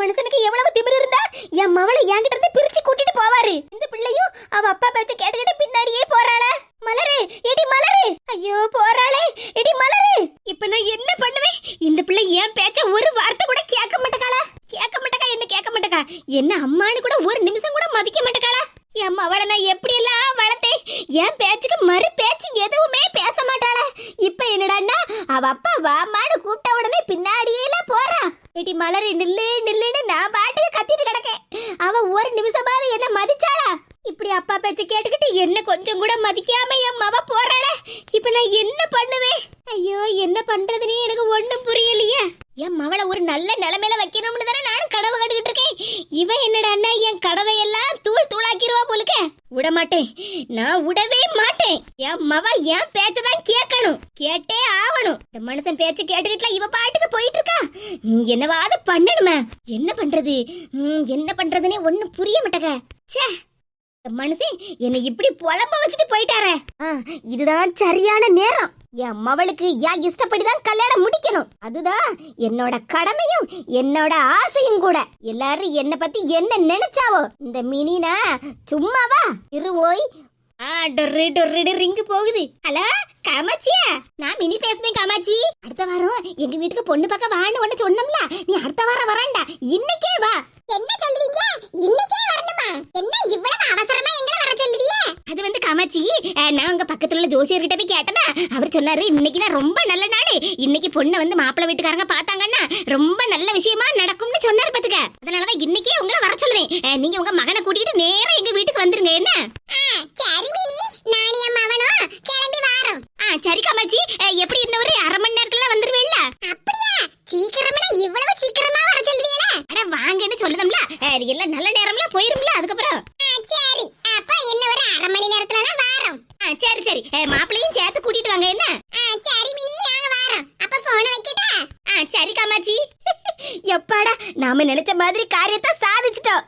மனுஷனுக்கு எவ்வளவு திமிர் இருந்தா என் மவளை என்கிட்ட இருந்து பிரிச்சு கூட்டிட்டு போவாரு. இந்த பிள்ளையும் அவ அப்பா பேச்ச கேட்டுக்கிட்டு பின்னாடியே போறாளே. மலரு எடி மலரு. ஐயோ போறாளே எடி மலரு. இப்ப நான் என்ன பண்ணுவேன்? இந்த பிள்ளை என் பேச்ச ஒரு வார்த்தை கூட கேட்க மாட்டேக்காளா. கேட்க மாட்டேக்கா என்ன கேட்க மாட்டேக்கா? என்ன அம்மானு கூட ஒரு நிமிஷம் கூட மதிக்க மாட்டேக்காளா. என் மவளை நான் எப்படி எல்லாம் வளர்த்தேன்? என் பேச்சுக்கு மறு பேச்சு எதுவுமே பேச மாட்டாளா. இப்ப என்னடான்னா அவ அப்பா வாமான்னு கூப்பிட்ட உடனே பின்னாடியே போறா ஏடி மலரு நில்லு நில்லுன்னு நான் பாட்டுக்கு கத்திட்டு கிடக்கேன். அவ ஒரு நிமிஷமாவது என்ன மதிச்சாளா? இப்படி அப்பா பேச்ச கேட்டுக்கிட்டு என்ன கொஞ்சம் கூட மதிக்காம என் மவ போறாளே? இப்ப நான் என்ன பண்ணுவேன்? ஐயோ என்ன பண்றதுன்னு எனக்கு ஒண்ணும் புரியலையே. என் மவளை ஒரு நல்ல நிலைமையில வைக்கணும்னு தானே நானும் கனவு கண்டுகிட்டு இருக்கேன். இவன் என்னடான்னா என் கடவை எல்லாம் தூள் தூளாக்கிடுவா போலுக்க? விட மாட்டேன் நான் விடவே மாட்டேன். என் மவ என் பேச்ச தான் கேட்கணும். கேட்டே ஆகணும். இந்த மனுஷன் பேச்ச கேட்டுக்கிட்டுல இவ பாட்டுக்கு போயிட்டு இருக்கா என்னவாவது பண்ணணுமே. என்ன பண்றது? என்ன பண்றதுன்னே ஒண்ணும் புரிய மாட்டேங்க. ச்சே. இந்த மனுஷன் என்னை இப்படி புலம்ப வச்சுட்டு போயிட்டாரே. ஆ, இதுதான் சரியான நேரம். என் மவளுக்கு என் இஷ்டப்படிதான் கல்யாணம் முடிக்கணும். அதுதான் என்னோட கடமையும் என்னோட ஆசையும் கூட. எல்லாரும் என்ன பத்தி என்ன நினைச்சாவோ? இந்த மினினா சும்மாவா? இரு ஓய். ஆ டொர்ரு டொர்ரு ரிங்கு போகுது. ஹலோ? காமாட்சியா? நான் மினி பேசுறேன் காமாட்சி. அடுத்த வாரம் எங்க வீட்டுக்கு பொண்ணு பார்க்க வான்னு ஒண்ணு சொன்னோம்ல நீ அடுத்த வாரம் வராண்டா. இன்னைக்கே வா. என்ன சொல்றீங்க இன்னைக்கே வரணுமா? என்ன இவ்வளவு அவசரமா எங்களை வர சொல்லுவியே அது வந்து காமாட்சி நான் உங்க பக்கத்துல உள்ள ஜோசியர்கிட்ட போய் கேட்டனா அவர் சொன்னாரு இன்னைக்கு தான் ரொம்ப நல்ல நாள். இன்னைக்கு பொண்ணை வந்து மாப்பிள்ளை வீட்டுக்காரங்க பார்த்தாங்கன்னா ரொம்ப நல்ல விஷயமா நடக்கும்னு சொன்னாரு பாத்துக்க. அதனாலதான் இன்னைக்கே உங்களை வர சொல்றேன். நீங்க உங்க மகனை கூட்டிட்டு நேரா எங்க வீட்டுக்கு வந்துருங்க என்ன? சரி மினி நானி அம்மாவனும் கிளம்பி வாரோம் ஆ சரி காமாட்சி அஹ், எப்படி இன்னும் ஒரு அரை மணி நேரத்துல வந்துருவேல்ல அப்படியா? சீக்கிரமா இவ்வளவு சீக்கிரமா வர சொல்றீங்களா அட வாங்கன்னு சொல்லுதம்ல. எல்லாம் நல்ல நேரம்லாம் போயிரும்ல அதுக்கப்புறம். சரி. அப்ப என்ன ஒரு அரை மணி நேரத்துல எல்லாம் வாரோம் சரி சரி. அஹ், மாப்பிள்ளையும் சேர்த்து கூட்டிட்டு வாங்க என்ன? சரி மினி நாங்க வாரோம். அப்ப போன் வைக்கட்டா? சரி காமாட்சி. எப்பாடா நாம நினைச்ச மாதிரி காரியத்தை சாதிச்சிட்டோம்.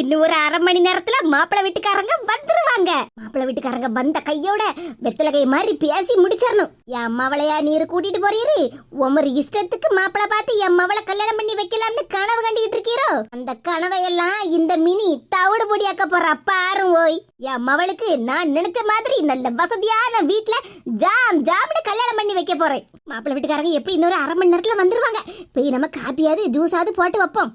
இன்னும் ஒரு அரை மணி நேரத்துல மாப்பிள்ளை வீட்டுக்காரங்க வந்துருவாங்க. மாப்பிள்ளை வீட்டுக்காரங்க வந்த கையோட வெத்தலகை மாதிரி பேசி முடிச்சிடணும் என் மவளையா நீர் கூட்டிட்டு போறீரு? உமர் இஷ்டத்துக்கு மாப்பிள்ளை பார்த்து என் மவளை கல்யாணம் பண்ணி வைக்கலாம்னு கனவு கண்டுகிட்டு இருக்கீரோ? அந்த கனவையெல்லாம் இந்த மினி தவிடு பொடியாக்க போற பாரும் ஓய். என் மவளுக்கு நான் நினைச்ச மாதிரி நல்ல வசதியான வீட்டுல ஜாம் ஜாம்னு கல்யாணம் பண்ணி வைக்க போறேன். மாப்பிள்ளை வீட்டுக்காரங்க எப்படி இன்னொரு அரை மணி நேரத்துல வந்துருவாங்க? போய் நம்ம காப்பியாவது ஜூஸாவது போட்டு வைப்போம்.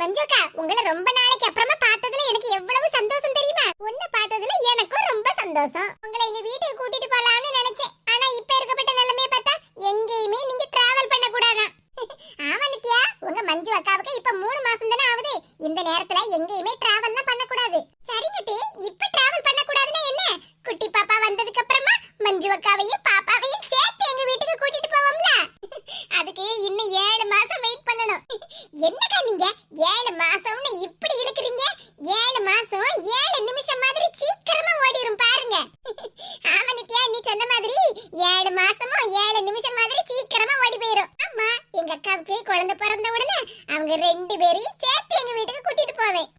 மஞ்சுக்கா உங்களை ரொம்ப நாளைக்கு அப்புறமா பார்த்ததுல எனக்கு எவ்வளவு சந்தோஷம் தெரியுமா? உன்னை பார்த்ததுல எனக்கும் ரொம்ப சந்தோஷம். உங்களை எங்க வீட்டுக்கு கூட்டிட்டு போலாம் நினைச்சேன் ஆனா இப்ப இருக்கப்பட்ட நிலைமைய பார்த்தா எங்கேயுமே நீங்க டிராவல் பண்ண கூடாதான் ஆமா நித்யா உங்க மஞ்சு அக்காவுக்கு இப்ப மூணு மாசம் தானே ஆகுது இந்த நேரத்துல எங்கேயுமே டிராவல்லாம் பண்ண கூடாது சரிங்க தே இப்ப டிராவல் பண்ண கூடாதுன்னா என்ன குட்டி பாப்பா வந்ததுக்கு அப்புறமா மஞ்சு அக்காவையும் பாப்பாவையும் சேர்த்து எங்க வீட்டுக்கு கூட்டிட்டு போவோம்ல அதுக்கு இன்னும் ஏழு மாசம் வெயிட் பண்ணணும் என்னக்கா நீங்க ஏழு மாசம்னு இப்படி இழுக்குறீங்க ஏழு மாசம் ஏழு நிமிஷம் மாதிரி சீக்கிரமா ஓடிரும் பாருங்க ஆமா நித்யா நீ சொன்ன மாதிரி ஏழு மாசமும் ஏழு நிமிஷம் மாதிரி சீக்கிரமா ஓடி போயிரும் ஆமா எங்க அக்காவுக்கு குழந்தை பிறந்த உடனே அவங்க ரெண்டு பேரையும் சேர்த்து எங்க வீட்டுக்கு கூட்டிட்டு போவேன்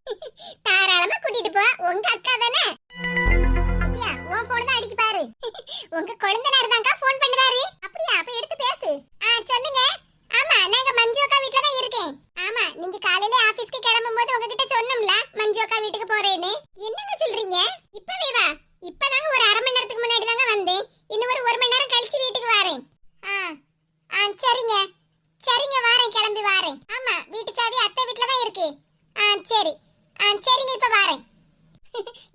தாராளமா கூட்டிட்டு போ. உங்க அக்கா தானே? உன் போன் தான் அடிக்கு பாரு. உங்க குழந்தை நேரம் தான்க்கா ஃபோன் பண்ணுறாரு அப்படியா அப்ப எடுத்து பேசு ஆ சொல்லுங்க ஆமா நாங்க மஞ்சு அக்கா வீட்ல தான் இருக்கேன் ஆமா நீங்க காலையில ஆபீஸ்க்கு கிளம்பும் போது உங்ககிட்ட சொன்னோம்ல மஞ்சு அக்கா வீட்டுக்கு போறேன்னு என்னங்க சொல்றீங்க இப்பவே வா இப்ப நாங்க ஒரு அரை மணி நேரத்துக்கு முன்னாடி தாங்க வந்தேன் இன்னும் ஒரு ஒரு மணி நேரம் கழிச்சு வீட்டுக்கு வரேன் ஆ ஆ சரிங்க சரிங்க வாரேன் கிளம்பி வாரேன் ஆமா வீட்டு சாவி அத்தை வீட்ல தான் இருக்கு ஆ சரி ஆ சரிங்க இப்ப வாரேன்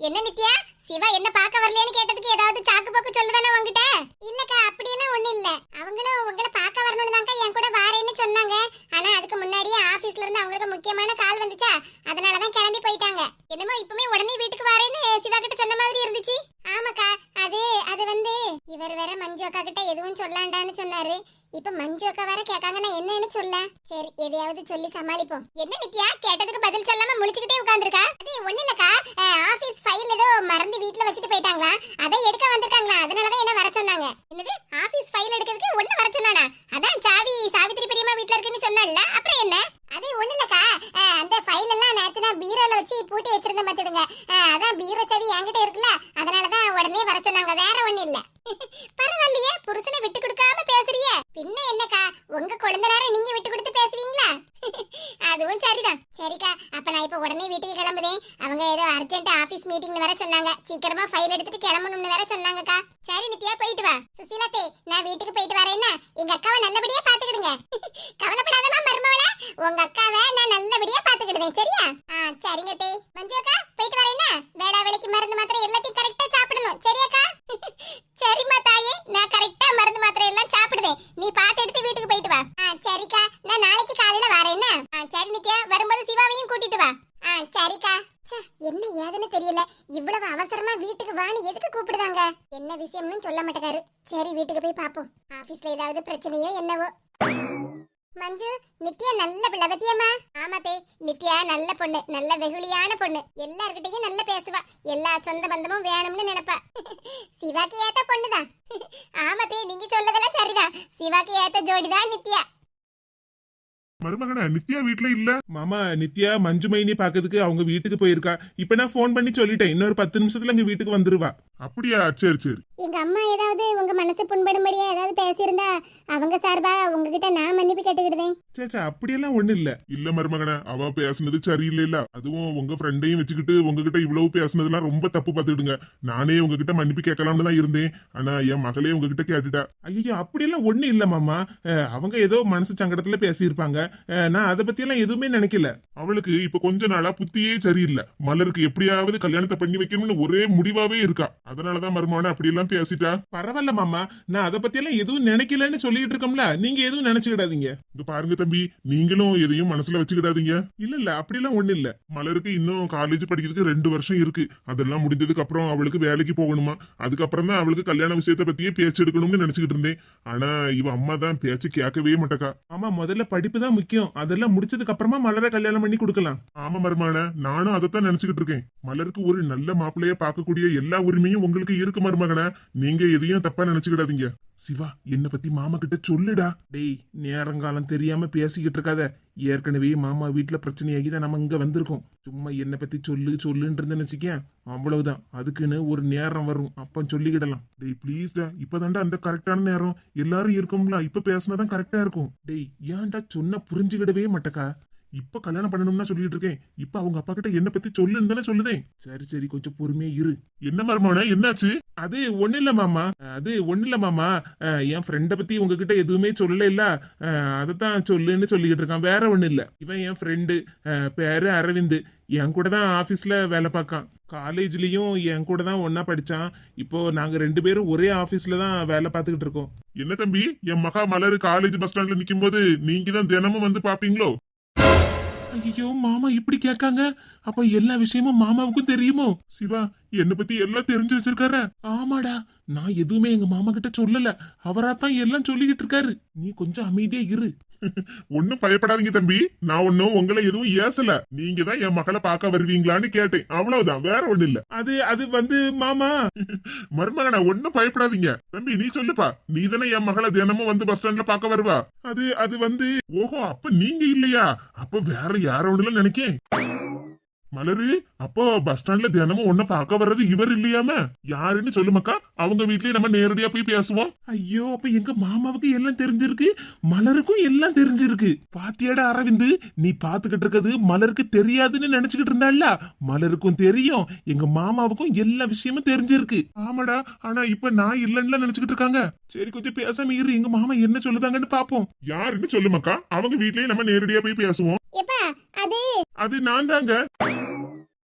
என்ன நித்யா சிவா என்ன பார்க்க வரலையான்னு கேட்டதுக்கு ஏதாவது சாக்கு போக்கு சொல்லுதானே உங்ககிட்ட இல்லக்கா அப்படியெல்லாம் ஒண்ணு இல்ல. அவங்களும் உங்களை பார்க்க வரணும்னு தான்க்கா என் கூட வாரேன்னு சொன்னாங்க. ஆனா அதுக்கு முன்னாடியே ஆபீஸ்ல இருந்து அவங்களுக்கு முக்கியமான கால் வந்துச்சா? அதனாலதான் கிளம்பி போயிட்டாங்க. என்னமோ இப்பவுமே உடனே வீட்டுக்கு வரேன்னு சிவா கிட்ட சொன்ன மாதிரி இருந்துச்சு. ஆமாக்கா அது அது வந்து இவர் வேற மஞ்சு அக்கா கிட்ட எதுவும் சொல்லாண்டான்னு சொன்னாரு. இப்ப மஞ்சு அக்கா வேற கேட்காங்க நான் என்னன்னு சொல்ல? சரி எதையாவது சொல்லி சமாளிப்போம். என்ன நித்யா? கேட்டதுக்கு பதில் சொல்லாம முழிச்சுக்கிட்டே உட்கார்ந்திருக்கா அது ஒண்ணு இல்லக்கா ஆபீஸ் ஃபைல் ஏதோ மறந்து வீட்ல வச்சுட்டு போயிட்டாங்களா அதை எடுக்க வந்திருக்காங்களா அதனாலதான் என்ன வர சொன்னாங்க என்னது ஆபீஸ் ஃபைல் எடுக்கிறதுக்கு ஒண்ணு வர சொன்னானா அதான் சாவி சாவித்திரி பெரியம்மா வீட்ல இருக்குன்னு சொன்னல அப்புறம் என்ன அது ஒண்ணு இல்லக்கா அஹ், அந்த ஃபைல் எல்லாம் நேத்து நான் பீரோல வச்சு பூட்டி வச்சிருந்தேன் பாத்துடுங்க அஹ், அதான் பீரோ சாவி என்கிட்ட இருக்குல்ல அதனாலதான் உடனே வர சொன்னாங்க வேற ஒண்ணு இல்ல பரவாயில்லையே புருஷனை விட்டு கொடுக்காம பேசுறியே பின்ன என்னக்கா உங்க குழந்தைனார நீங்க விட்டு கொடுத்து பேசுவீங்களா அதுவும் சரிதான் சரிக்கா அப்ப நான் வேலைக்கு கிளம்புதேன் அவங்க ஏதோ அர்ஜென்ட் ஆபீஸ் மீட்டிங்னு வேற சொன்னாங்க. சீக்கிரமா ஃபைல் எடுத்துட்டு கிளம்பணும்னு வேற சொன்னாங்கக்கா. சரி நித்யா போயிட்டு வா. சுசீலாத்தே நான் வீட்டுக்கு போயிட்டு வரேன்னா. எங்க அக்காவை நல்லபடியா பாத்துக்கிடுங்க. கவலைப்படாதமா மருமவள. உங்க அக்காவை நான் நல்லபடியா பாத்துக்கிடுவேன் சரியா? ஆ சரிங்க தே. மஞ்சுக்கா போயிட்டு வரேன்னா. வேளா வேலைக்கு மருந்து மாத்திரை எல்லாத்தையும் கரெக்டா சாப்பிடணும். சரியாக்கா சரிம்மா தாயே நான் கரெக்டா மருந்து மாத்திரை எல்லாம் சாப்பிடுவேன் நீ பாத்து எடுத்து வீட்டுக்கு போயிட்டு வா ஆ சரிக்கா நான் நாளைக்கு காலையில வரேன்னா ஆ சரி நித்யா வரும்போது சிவாவையும் கூட்டிட்டு வா ஆ சரிக்கா ச்சே, என்ன ஏதுன்னு தெரியல இவ்வளவு அவசரமா வீட்டுக்கு வான்னு எதுக்கு கூப்பிடுதாங்க என்ன விஷயம்னு சொல்ல மாட்டேக்காரு சரி வீட்டுக்கு போய் பாப்போம் ஆபீஸ்ல ஏதாவது பிரச்சனையோ என்னவோ? மஞ்சு நித்யா நல்ல பிள்ளை பத்தியம்மா. ஆமாத்தே நித்யா நல்ல பொண்ணு நல்ல வெகுளியான பொண்ணு. எல்லார்கிட்டையும் நல்ல பேசுவா. எல்லா சொந்த பந்தமும் வேணும்னு நினைப்பா. சிவாக்கு ஏத்த பொண்ணுதான் ஆமாத்தே நீங்க சொல்லதெல்லாம் சரிதான் சிவாக்கு ஏத்த ஜோடிதான் நித்யா. மருமகனா நித்யா வீட்ல இல்ல? மாமா நித்யா மஞ்சு மைனி பாக்கிறதுக்கு அவங்க வீட்டுக்கு போயிருக்கா. இப்ப நான் ஃபோன் பண்ணி சொல்லிட்டேன். இன்னொரு பத்து நிமிஷத்துல அங்க வீட்டுக்கு வந்துருவா. அப்படியா? சரி சரி. எங்க அம்மா ஏதாவது உங்க மனசு புண்படும்படியா ஏதாவது பேசியிருந்தா அவங்க சார்பா உங்ககிட்ட நான் மன்னிப்பு கேட்டுக்கிடுதேன். சே சே அப்படியெல்லாம் ஒண்ணு இல்ல. இல்ல மருமகனே அவ பேசுனது சரியில்லைல அதுவும் உங்க ஃப்ரெண்டையும் வச்சுக்கிட்டு உங்ககிட்ட இவ்வளவு பேசுனதெல்லாம் ரொம்ப தப்பு பார்த்துக்கிடுங்க. நானே உங்ககிட்ட மன்னிப்பு கேட்கலாம்னு தான் இருந்தேன். ஆனா என் மகளே உங்ககிட்ட கேட்டுட்டா. ஐயோ அப்படியெல்லாம் ஒண்ணு இல்ல மாமா. அவங்க ஏதோ மனசு சங்கடத்துல பேசியிருப்பாங்க. நான் அதை பத்தி எல்லாம் எதுவுமே நினைக்கல. அவளுக்கு இப்ப கொஞ்ச நாளா புத்தியே சரியில்லை. மலருக்கு எப்படியாவது கல்யாணத்தை பண்ணி வைக்கணும்னு ஒரே முடிவாவே இருக்கா. அதனாலதான் மருமகனே அப்படியெல்லாம் பேசிட்டா? பரவாயில்ல மாமா நான் அதை பத்தி எல்லாம் எதுவும் நினைக்கலன்னு சொல்லிட்டு இருக்கோம்ல. நீங்க எதுவும் நினைச்சுக்கிடாதீங்க. இங்க பாருங்க தம்பி நீங்களும் எதையும் மனசுல வச்சுக்கிடாதீங்க. இல்ல இல்ல அப்படியெல்லாம் ஒண்ணு இல்ல. மலருக்கு இன்னும் காலேஜ் படிக்கிறதுக்கு ரெண்டு வருஷம் இருக்கு. அதெல்லாம் முடிஞ்சதுக்கு அப்புறம் அவளுக்கு வேலைக்கு போகணுமா? அதுக்கப்புறம் தான் அவளுக்கு கல்யாண விஷயத்தை பத்தியே பேச்சு எடுக்கணும்னு நினைச்சுக்கிட்டு இருந்தேன். ஆனா இவ அம்மா தான் பேச்சு கேட்கவே மாட்டக்கா. ஆமா முதல்ல படிப்பு தான் முக்கியம். அதெல்லாம் முடிச்சதுக்கு அப்புறமா மலரை கல்யாணம் பண்ணி கொடுக்கலாம். ஆமா மருமான நானும் அதைத்தான் நினைச்சுக்கிட்டு இருக்கேன். மலருக்கு ஒரு நல்ல மாப்பிள்ளைய பார்க்கக்கூடிய எல்லா உரிமையும் உங்களுக்கு இருக்கு மருமகன நீங்க எதையும் தப்பா நினைச்சுக்கிடாதீங்க. சிவா என்ன பத்தி மாமா கிட்ட சொல்லுடா. டேய் நேரங்காலம் தெரியாம பேசிக்கிட்டு இருக்காத. ஏற்கனவே மாமா வீட்டுல பிரச்சனையாகி தான் நம்ம இங்க வந்திருக்கோம். சும்மா என்ன பத்தி சொல்லு சொல்லுன்னு இருந்தேன்னு வச்சுக்கேன். அவ்வளவுதான். அதுக்குன்னு ஒரு நேரம் வரும். அப்ப சொல்லிக்கிடலாம். டேய் ப்ளீஸ்டா இப்பதான்டா அந்த கரெக்டான நேரம். எல்லாரும் இருக்கோம்ல. இப்ப பேசினாதான் கரெக்டா இருக்கும். டேய் ஏன்டா சொன்ன புரிஞ்சுக்கிடவே மாட்டக்கா? இப்ப கல்யாணம் பண்ணணும்னா சொல்லிட்டு இருக்கேன். இப்ப அவங்க அப்பா கிட்ட என்ன பத்தி சொல்லுன்னு தானே சொல்லுதேன் சரி சரி கொஞ்சம் பொறுமையா இரு. என்ன மருமகனே என்னாச்சு? அது ஒண்ணு இல்ல மாமா. அது ஒண்ணு இல்ல மாமா. என் ஃப்ரெண்ட பத்தி உங்ககிட்ட எதுவுமே சொல்லல இல்ல. அதைத்தான் சொல்லுன்னு சொல்லிக்கிட்டு இருக்கான். வேற ஒண்ணு இல்ல. இவன் என் ஃப்ரெண்டு பேரு அரவிந்த். என் கூட தான் ஆஃபீஸில் வேலை பார்க்கான். காலேஜ்லேயும் என் கூட தான் ஒன்றா படிச்சான். இப்போ நாங்கள் ரெண்டு பேரும் ஒரே ஆஃபீஸில் தான் வேலை பார்த்துக்கிட்டு இருக்கோம். என்ன தம்பி? என் மகா மலர் காலேஜ் பஸ் ஸ்டாண்டில் நிற்கும் போது நீங்கள் தான் தினமும் வந்து பார்ப்பீங்களோ? ஐயோ மாமா இப்படி கேட்காங்க. அப்ப எல்லா விஷயமும் மாமாவுக்கும் தெரியுமோ? சிவா என்ன பத்தி எல்லாம் தெரிஞ்சு வச்சிருக்காரு. ஆமாடா நான் எதுவுமே எங்க மாமா கிட்ட சொல்லல. அவரா தான் எல்லாம் சொல்லிக்கிட்டு இருக்காரு. நீ கொஞ்சம் அமைதியா இரு. ஒண்ணும் பயப்படாதீங்க தம்பி. நான் ஒன்னும் உங்களை எதுவும் ஏசல. நீங்க தான் என் மகளை பார்க்க வருவீங்களான்னு கேட்டேன். அவ்வளவுதான் வேற ஒண்ணு இல்ல. அது அது வந்து மாமா. மருமகனை ஒண்ணும் பயப்படாதீங்க. தம்பி நீ சொல்லுப்பா. நீ தானே என் மகளை தினமும் வந்து பஸ் ஸ்டாண்ட்ல பார்க்க வருவா? அது அது வந்து ஓஹோ அப்ப நீங்க இல்லையா? அப்ப வேற யார ஒண்ணுல நினைக்கேன்? மலரு அப்போ பஸ் ஸ்டாண்ட்ல தினமும் ஒன்ன பார்க்க வர்றது இவர் இல்லையாம? யாருன்னு சொல்லுமாக்கா அவங்க வீட்லயே நம்ம நேரடியா போய் பேசுவோம். ஐயோ அப்ப எங்க மாமாவுக்கு எல்லாம் தெரிஞ்சிருக்கு மலருக்கும் எல்லாம் தெரிஞ்சிருக்கு. பாத்தியாடா அரவிந்து நீ பாத்துக்கிட்டு இருக்கிறது மலருக்கு தெரியாதுன்னு நினைச்சுக்கிட்டு இருந்தால மலருக்கும் தெரியும் எங்க மாமாவுக்கும் எல்லா விஷயமும் தெரிஞ்சிருக்கு. ஆமாடா ஆனா இப்ப நான் இல்லன்னு நினைச்சுக்கிட்டு இருக்காங்க. சரி கொஞ்சம் பேசாம இரு எங்க மாமா என்ன சொல்லுதாங்கன்னு பாப்போம். யாருன்னு சொல்லுமாக்கா அவங்க வீட்லயே நம்ம நேரடியா போய் பேசுவோம். எப்பா அது? அது நான் தாங்க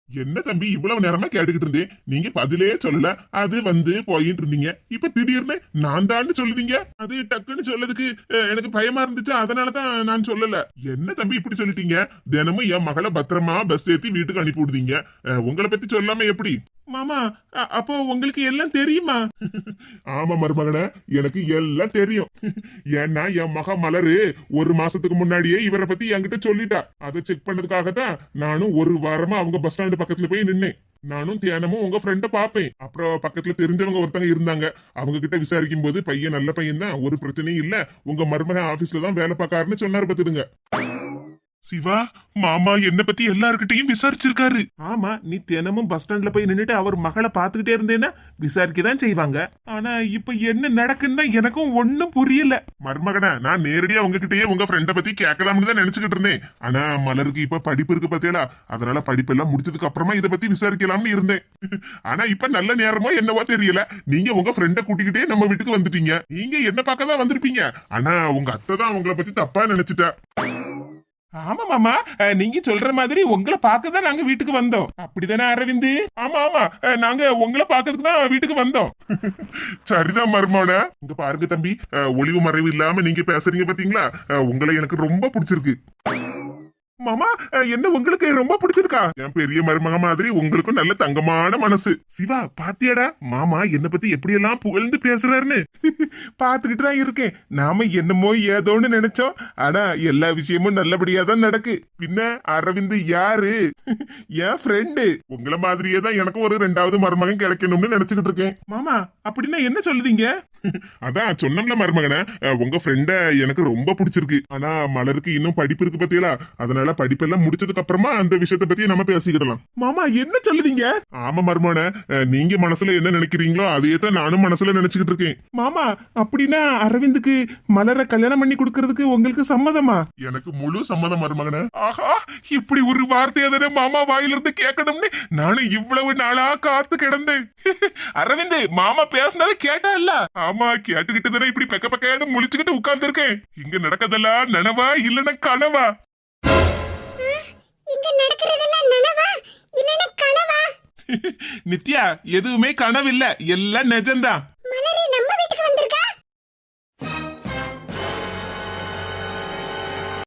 என்ன தம்பி இவ்வளவு நேரமா கேட்டுக்கிட்டு இருந்தேன் நீங்க பதிலே சொல்லல. அது வந்து போயிட்டு இருந்தீங்க. இப்ப திடீர்னு நான் தான் சொல்லுவீங்க? அது டக்குன்னு சொல்லதுக்கு எனக்கு பயமா இருந்துச்சு. அதனாலதான் நான் சொல்லல. என்ன தம்பி இப்படி சொல்லிட்டீங்க? தினமும் என் மகளை பத்திரமா பஸ் ஏத்தி வீட்டுக்கு அனுப்பி விடுதீங்க உங்களை பத்தி சொல்லாம எப்படி? மாமா அப்போ உங்களுக்கு எல்லாம் தெரியுமா? ஆமா மருமகனே எனக்கு எல்லாம் தெரியும். ஏன்னா என் மக மலரு ஒரு மாசத்துக்கு முன்னாடியே இவரை பத்தி என்கிட்ட சொல்லிட்டா. அதை செக் பண்ணதுக்காக தான் நானும் ஒரு வாரமா அவங்க பஸ் ஸ்டாண்டு பக்கத்துல போய் நின்னேன். நானும் தியானமும் உங்க ஃப்ரெண்ட பாப்பேன் அப்புறம் பக்கத்துல தெரிஞ்சவங்க ஒருத்தங்க இருந்தாங்க. அவங்க கிட்ட விசாரிக்கும் போது பையன் நல்ல பையன் தான். ஒரு பிரச்சனையும் இல்ல. உங்க மருமகன் ஆபீஸ்ல தான் வேலை பார்க்காருன்னு சொன்னாரு பாத்துடுங்க சிவா மாமா என்ன பத்தி எல்லார்கிட்டயும் விசாரிச்சிருக்காரு. ஆமா நீ தினமும் பஸ் ஸ்டாண்ட்ல போய் நின்னுட்டு அவர் மகளை பாத்துக்கிட்டே இருந்தேன்னா விசாரிக்க தான் செய்வாங்க. ஆனா இப்ப என்ன நடக்குன்னு எனக்கும் ஒண்ணும் புரியல. மருமகனா நான் நேரடியா உங்ககிட்டயே உங்க ஃப்ரெண்ட பத்தி கேட்கலாம்னு தான் நினைச்சுக்கிட்டு இருந்தேன். ஆனா மலருக்கு இப்ப படிப்பு இருக்கு பாத்தீங்களா அதனால படிப்பெல்லாம் முடிச்சதுக்கு அப்புறமா இத பத்தி விசாரிக்கலாம்னு இருந்தேன். ஆனா இப்ப நல்ல நேரமோ என்னவோ தெரியல. நீங்க உங்க ஃப்ரெண்ட கூட்டிக்கிட்டே நம்ம வீட்டுக்கு வந்துட்டீங்க. நீங்க என்ன பார்க்க தான் வந்திருப்பீங்க. ஆனா உங்க அத்தை தான் உங்களை பத்தி தப்பா நினைச்சிட்டா. ஆமா மாமா. நீங்க சொல்ற மாதிரி உங்களை பார்க்க தான் நாங்க வீட்டுக்கு வந்தோம். அப்படிதானே அரவிந்த்? ஆமா ஆமா. நாங்க உங்களை பார்க்கறதுக்கு தான் வீட்டுக்கு வந்தோம். சரிதான் மருமோட. இங்க பாருங்க தம்பி. ஒளிவு மறைவு இல்லாம நீங்க பேசுறீங்க பாத்தீங்களா? உங்களை எனக்கு ரொம்ப பிடிச்சிருக்கு. மாமா என்ன உங்களுக்கு ரொம்ப பிடிச்சிருக்கா? என் பெரிய மருமக மாதிரி உங்களுக்கும் நல்ல தங்கமான மனசு. சிவா பாத்தியாடா? மாமா என்ன பத்தி எப்படி எல்லாம் புகழ்ந்து பேசுறாருன்னு. பாத்துக்கிட்டு தான் இருக்கேன். நாம என்னமோ ஏதோன்னு நினைச்சோம். ஆனா எல்லா விஷயமும் நல்லபடியா தான் நடக்கு. பின்ன அரவிந்த் யாரு? என் ஃப்ரெண்டு உங்களை மாதிரியே தான் எனக்கும் ஒரு ரெண்டாவது மருமகன் கிடைக்கணும்னு நினைச்சுக்கிட்டு இருக்கேன். மாமா அப்படின்னா என்ன சொல்லுதீங்க? அதான் சொன்னோம்ல மருமகனே உங்க ஃப்ரெண்ட எனக்கு ரொம்ப பிடிச்சிருக்கு. ஆனா மலருக்கு இன்னும் படிப்பு இருக்கு பாத்தீங்களா அதனால படிப்பெல்லாம் முடிச்சதுக்கு அப்புறமா அந்த விஷயத்தை பத்தி நம்ம பேசிக்கிடலாம். மாமா என்ன சொல்லுதீங்க? ஆமா மருமகனே நீங்க மனசுல என்ன நினைக்கிறீங்களோ அதையே தான் நானும் மனசுல நினைச்சுக்கிட்டு இருக்கேன். மாமா அப்படின்னா அரவிந்துக்கு மலரை கல்யாணம் பண்ணி கொடுக்கறதுக்கு உங்களுக்கு சம்மதமா? எனக்கு முழு சம்மதம் மருமகனே. ஆஹா இப்படி ஒரு வார்த்தையை தானே மாமா வாயிலிருந்து கேட்கணும்னு நானும் இவ்வளவு நாளா காத்து கிடந்தேன். அரவிந்த் மாமா பேசுனதை கேட்டா இல்ல? ஆமா கேட்டுக்கிட்டு தானே இப்படி பெக்க பெக்கையாடு முழிச்சுக்கிட்டு உட்கார்ந்து இருக்கேன் இங்க நடக்கதெல்லாம் நனவா இல்லனா கனவா? இங்க நடக்கிறதெல்லாம் நனவா இல்லனா கனவா? நித்யா எதுவுமே கனவு இல்ல எல்லாம் நிஜம்தான். மலரே நம்ம வீட்டுக்கு வந்திருக்கா?